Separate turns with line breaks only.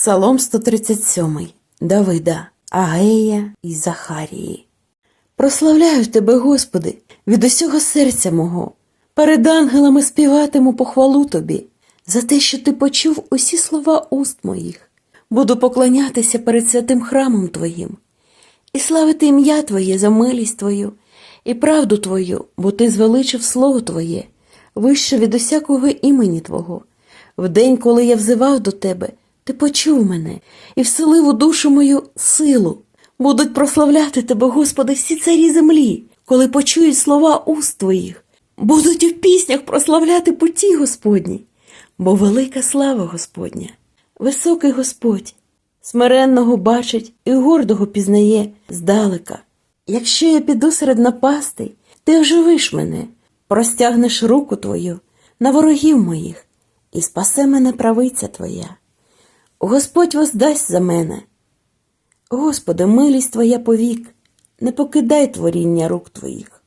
Псалом 137 Давида, Агея і Захарії. Прославляю тебе, Господи, від усього серця мого. Перед ангелами співатиму похвалу тобі за те, що ти почув усі слова уст моїх. Буду поклонятися перед святим храмом Твоїм і славити ім'я Твоє за милість Твою і правду Твою, бо Ти звеличив слово Твоє, вище від усякого імені Твого. В день, коли я взивав до Тебе, Ти почув мене і вселив у душу мою силу. Будуть прославляти Тебе, Господи, всі царі землі, коли почують слова уст Твоїх. Будуть у піснях прославляти путі Господні, бо велика слава Господня. Високий Господь, смиренного бачить і гордого пізнає здалека. Якщо я піду серед напастей, ти оживиш мене, простягнеш руку твою на ворогів моїх, і спасе мене правиця твоя. Господь воздасть за мене. Господи, милість твоя повік, не покидай творіння рук твоїх.